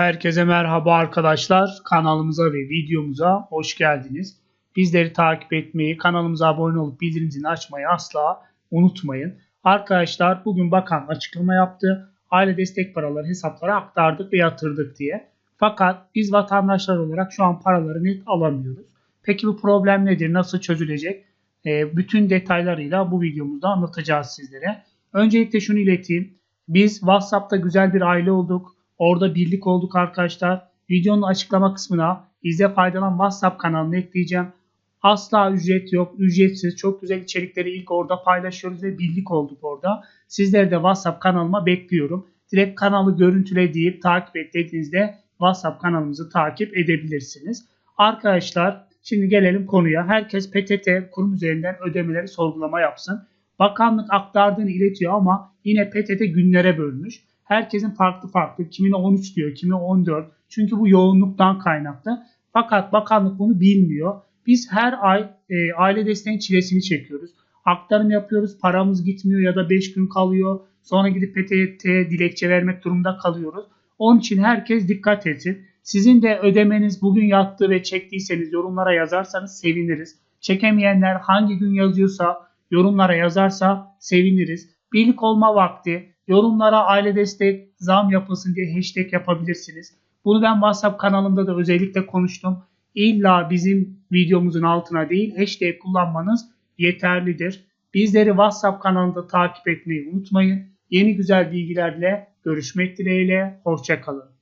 Herkese merhaba arkadaşlar. Kanalımıza ve videomuza hoş geldiniz. Bizleri takip etmeyi, kanalımıza abone olup bildirim açmayı asla unutmayın. Arkadaşlar bugün bakan açıklama yaptı. Aile destek paraları hesaplara aktardık ve yatırdık diye. Fakat biz vatandaşlar olarak şu an paraları net alamıyoruz. Peki bu problem nedir? Nasıl çözülecek? E, bütün detaylarıyla bu videomuzda anlatacağız sizlere. Öncelikle şunu ileteyim. Biz WhatsApp'ta güzel bir aile olduk. Orada birlik olduk arkadaşlar. Videonun açıklama kısmına izle faydalan WhatsApp kanalını ekleyeceğim. Asla ücret yok. Ücretsiz. Çok güzel içerikleri ilk orada paylaşıyoruz ve birlik olduk orada. Sizleri de WhatsApp kanalıma bekliyorum. Direkt kanalı görüntüle deyip takip et dediğinizde WhatsApp kanalımızı takip edebilirsiniz. Arkadaşlar şimdi gelelim konuya. Herkes PTT kurum üzerinden ödemeleri sorgulama yapsın. Bakanlık aktardığını iletiyor ama yine PTT günlere bölmüş. Herkesin farklı farklı. Kimine 13 diyor, kimi 14. Çünkü bu yoğunluktan kaynaklı. Fakat bakanlık bunu bilmiyor. Biz her ay e, aile desteğin çilesini çekiyoruz. Aktarım yapıyoruz, paramız gitmiyor ya da 5 gün kalıyor. Sonra gidip PTT'ye dilekçe vermek durumunda kalıyoruz. Onun için herkes dikkat etsin. Sizin de ödemeniz bugün yattı ve çektiyseniz yorumlara yazarsanız seviniriz. Çekemeyenler hangi gün yazıyorsa yorumlara yazarsa seviniriz. Birlik olma vakti. Yorumlara aile destek zam yapılsın diye hashtag yapabilirsiniz. Bunu ben WhatsApp kanalımda da özellikle konuştum. İlla bizim videomuzun altına değil hashtag kullanmanız yeterlidir. Bizleri WhatsApp kanalında takip etmeyi unutmayın. Yeni güzel bilgilerle görüşmek dileğiyle. Hoşçakalın.